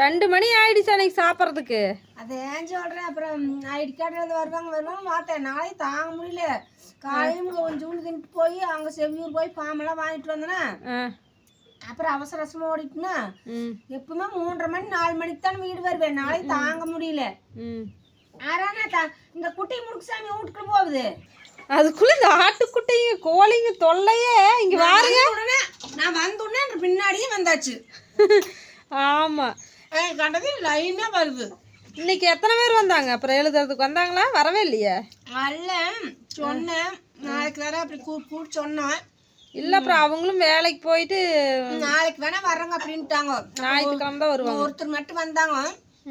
ரெண்டு மணி ஆயிடுச்சு அன்னைக்கு சாப்பிட்றதுக்கு. அதை ஏன் சொல்கிறேன் அப்புறம் ஐடி கார்டு வருவாங்க வருவாங்க பார்த்தேன் நாளைக்கு தாங்க முடியல. காலையும் கொஞ்சம் தின்ட்டு போய் அங்கே செவ்வியூர் போய் பாம்பெல்லாம் வாங்கிட்டு வந்தேன்னா அப்புறம் அவசர அவசரமாக ஓடிட்டுனா எப்பவுமே மூன்றரை மணி நாலு மணிக்கு தான் வீடு வருவேன். நாளைக்கு தாங்க முடியல. ஆறானா தா இந்த குட்டி முடுக்குசாமி வீட்டுக்குள்ள போகுது. அதுக்குள்ள இந்த ஆட்டுக்குட்டைங்க கோழிங்க தொல்லையே. இங்க உடனே நான் வந்த உடனே எனக்கு பின்னாடியே வந்தாச்சு. ஆமா. எனக்கு கண்டது லைனாக வருது. இன்னைக்கு எத்தனை பேர் வந்தாங்க? அப்புறம் எழுதுறதுக்கு வந்தாங்களா? வரவே இல்லையே. அல்ல சொன்னேன். நாளைக்கு வர அப்படி கூப்பிட்டு சொன்னேன். இல்ல அப்புறம் அவங்களும் வேலைக்கு போயிட்டு நாளைக்கு வேணா வர்றேங்க அப்படின்ட்டாங்க. ஞாயிற்றுக்கிழமை தான் வருவாங்க. ஒருத்தர் மட்டும் வந்தாங்க.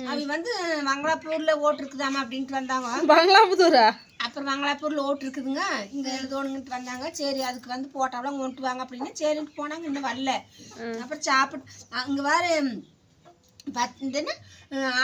அவங்க வந்து மங்களாப்பூர்ல ஓட்டு இருக்குதாமா அப்படின்ட்டு வந்தாங்க. பங்களாபுதூரா அப்புறம் மங்களாப்பூர்ல ஓட்டு இருக்குதுங்க. இங்க எழுதணுன்ட்டு வந்தாங்க. சரி அதுக்கு வந்து போட்டாவெல்லாம் கொண்டு வாங்க அப்படின்னு. சரின்ட்டு போனாங்க இன்னும் வரல. அப்புறம் சாப்பிட்டு அங்க வேற பத்துன்னா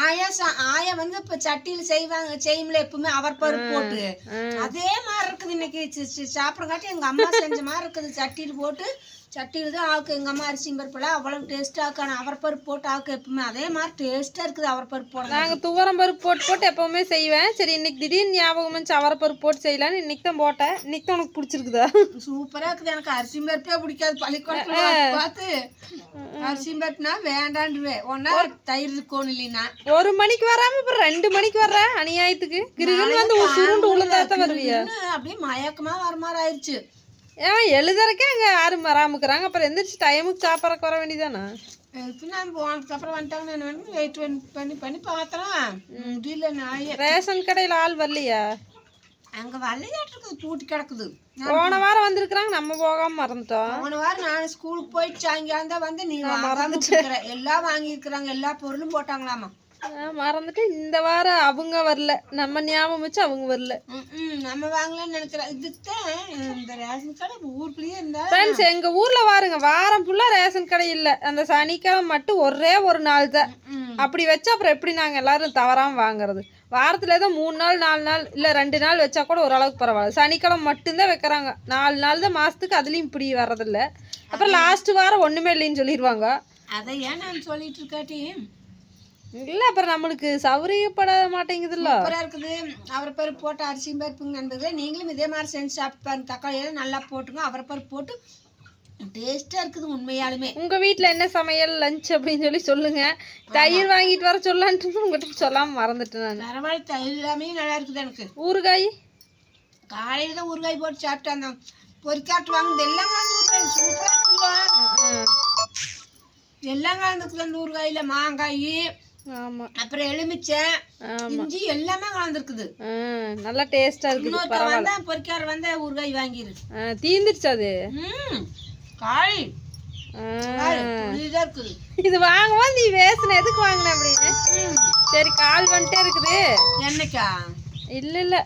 ஆயா சா- ஆயா வந்து இப்ப சட்டியில செய்வாங்க செய்யும்ல எப்பவுமே அவர் பருப்பு போட்டு. அதே மாதிரி இருக்குது இன்னைக்கு. சி- சி- சாப்பிடங்காட்டி எங்க அம்மா செஞ்ச மாதிரி இருக்குது. சட்டியில் போட்டு சட்டியில் தான் ஆக்கு. எங்க அம்மா அரிசி பருப்புலாம் அவ்வளவு டேஸ்டா ஆக்கான அவர் பருப்பு போட்டு ஆக்கு எப்பவுமே. அதே மாதிரி டேஸ்டா இருக்குது அவர் பருப்பு போட நாங்க துவரம் பருப்பு போட்டு போட்டு எப்பவுமே செய்வேன். சரி இன்னைக்கு திடீர்னு ஞாபகம் வந்து அவரப்பருப்பு போட்டு செய்யலான்னு. இன்னைக்கு தான் போட்டேன். இன்னைக்கு தான் உனக்கு பிடிச்சிருக்குதா? சூப்பரா இருக்குது. எனக்கு அரிசி பருப்பே பிடிக்காது. பள்ளிக்கூடத்துல பார்த்து. அரிசி பருப்புனா வேண்டாண்டுவேன் ஒன்னா தயிர் இருக்கணும் இல்லைன்னா? ஒரு மணிக்கு வராம அப்புறம் ரெண்டு மணிக்கு வர்ற அநியாயத்துக்கு? கிருகின்னு வந்து சுருண்டு உளுந்தாத்தான் வருவியா? அப்படியே மயக்கமா வர மாதிரி ஆயிடுச்சு ஏன் எழுதுறக்கே அங்க யாரும் வராமுக்குறாங்க. அப்புறம் எந்திரிச்சு டைமுக்கு சாப்பிட்றக்கு வர வேண்டியதானே நான் வந்துட்டாங்க நான் வந்து வெயிட் பண்ணி பண்ணி பார்த்தேன் முடியல நாயே ரேஷன் கடையில ஆள் வரலையா? அங்க விளையாட்டு இருக்குது பூட்டி கிடக்குது. போன வாரம் வந்திருக்கிறாங்க நம்ம போகாம மறந்துட்டோம். போன வாரம் நான் ஸ்கூலுக்கு போயிட்டு சாயங்காலம் தான் வந்து நீ மறந்துட்டு எல்லாம் வாங்கியிருக்கிறாங்க எல்லா பொருளும் போட்டாங்களாமா? மறந்துட்டு இந்த வாரம் அவங்க வரல. நம்ம ஞாபகம் வச்சு அவங்க வரல. நம்ம வாங்கலாம்னு நினைக்கிறேன். இதுதான் இந்த ரேஷன் கடை ஊருக்குள்ளேயே இருந்தா ஃப்ரெண்ட்ஸ் எங்க ஊர்ல பாருங்க வாரம் ஃபுல்லா ரேஷன் கடை இல்ல. அந்த சனிக்கிழமை மட்டும் ஒரே ஒரு நாள் தான். அப்படி வச்சா அப்புறம் எப்படி நாங்க எல்லாரும் தவறாம வாங்குறது? வாரத்துல ஏதோ மூணு நாள் நாலு நாள் இல்ல ரெண்டு நாள் வச்சா கூட ஓரளவுக்கு பரவாயில்ல. சனிக்கிழமை மட்டும்தான் வைக்கிறாங்க. நாலு நாள் தான் மாசத்துக்கு அதுலயும் இப்படி வர்றதில்ல. அப்புறம் லாஸ்ட் வாரம் ஒண்ணுமே இல்லைன்னு சொல்லிடுவாங்க அதை ஏன் நான் சொல்லிட்டு இருக்காட்டி? இல்ல அப்புறம் நம்மளுக்கு சௌரியப்பட மாட்டேங்குதுல்ல. சூப்பரா இருக்குது. அவரை பருப்பு போட்டு அரிசி பருப்புங்க நண்பர்களே நீங்களும் இதே மாதிரி செஞ்சு சாப்பிட்டு பாருங்க. தக்காளி எல்லாம் நல்லா போட்டுங்க அவரை பருப்பு போட்டு டேஸ்டா இருக்குது உண்மையாலுமே. உங்க வீட்ல என்ன சமையல் லஞ்ச் அப்படின்னு சொல்லி சொல்லுங்க. தயிர் வாங்கிட்டு வர சொல்லான்ட்டு உங்ககிட்ட சொல்லாம மறந்துட்டேன் நான். பரவாயில்ல தயிர் எல்லாமே நல்லா இருக்குது எனக்கு. ஊறுகாய்? காலையில தான் ஊறுகாய் போட்டு சாப்பிட்டேன் அந்த பொரிக்காட்டு வாங்கினது எல்லாம் சூப்பரா எல்லாம் கலந்துக்குது அந்த ஊறுகாயில மாங்காய் ஆமா. அப்புறம் எலுமிச்சை இஞ்சி எல்லாமே கலந்துருக்குது. நல்லா டேஸ்டா இருக்குது இன்னொருத்த வந்தா பொரிக்கார வந்தா ஊறுகாய் வாங்கிரு. தீந்துருச்சு அது. இருக்குது. இது வாங்கும்போது நீ வேசன எதுக்கு வாங்கின அப்படின்னு. சரி கால் வந்துட்டே இருக்குது. என்னைக்கா? இல்ல இல்ல.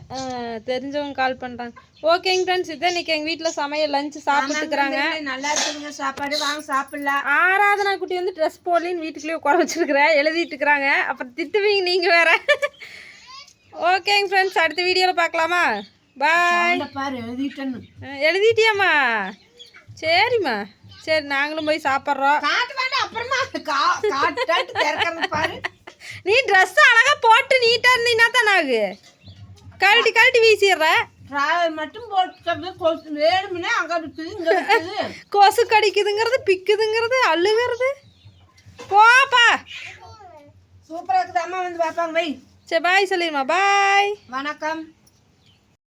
தெரிஞ்சவங்க கால் பண்றாங்க. ஓகேங்க ஃப்ரெண்ட்ஸ் இதான் இன்னைக்கு எங்க வீட்ல சமையல் லஞ்ச் சாப்பிட்டுக்கிறாங்க நல்லா இருக்குதுங்க சாப்பாடு. வாங்க சாப்பிடலாம். ஆராதனா குட்டி வந்து ட்ரெஸ் போடலின்னு வீட்டுக்குள்ளேயே உட்கார வச்சிருக்கிறேன் எழுதிட்டு இருக்கிறாங்க. அப்புறம் திட்டுவீங்க நீங்க வேற. ஓகேங்க ஃப்ரெண்ட்ஸ் அடுத்த வீடியோவில் பார்க்கலாமா? பாய் எழுதிட்டேன்னு. எழுதிட்டியாம்மா? சரிம்மா. சரி நாங்களும் போய் சாப்பிட்றோம். அப்புறமா நீ ட்ரெஸ் அழகா போட்டு நீட்டா இருந்தீங்கன்னா தான் ஆகு. கழட்டி கழட்டி வீசிடுற. டிராவல் மட்டும் போட்டு கொசு வேணும்னா அங்க கொசு கடிக்குதுங்கிறது பிக்குதுங்கிறது அள்ளுங்கிறது போப்பா சூப்பரா இருக்குது அம்மா வந்து பார்ப்பாங்க வை. சரி பாய் சொல்லிடுமா பாய் வணக்கம்.